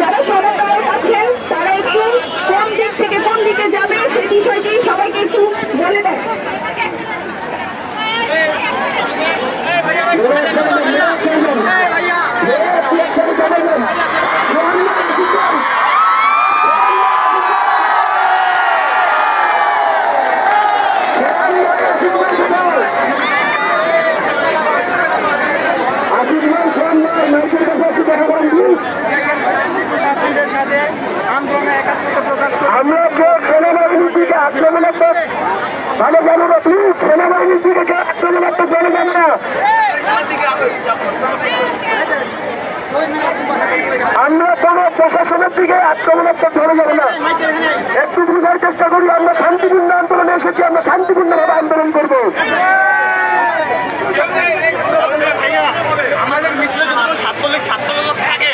যারা সমন্বয়ক আছেন তারা একটু কোন দিক থেকে কোন দিকে যাবে, সেই বিষয়টি সবাইকে একটু ভালো জানো না প্লিজ সেনাবাহিনীর দিকে চলে যাচ্ছে চলে যাবে না আমরা কোনো প্রশাসনের দিকে আক্রমণাত্মক ধরে যাব না একটু বুঝার চেষ্টা করি আমরা শান্তিপূর্ণ আন্দোলনে এসেছি আমরা শান্তিপূর্ণভাবে আন্দোলন করব আমাদের ছাত্রলীগ ছাত্রলীগ থাকে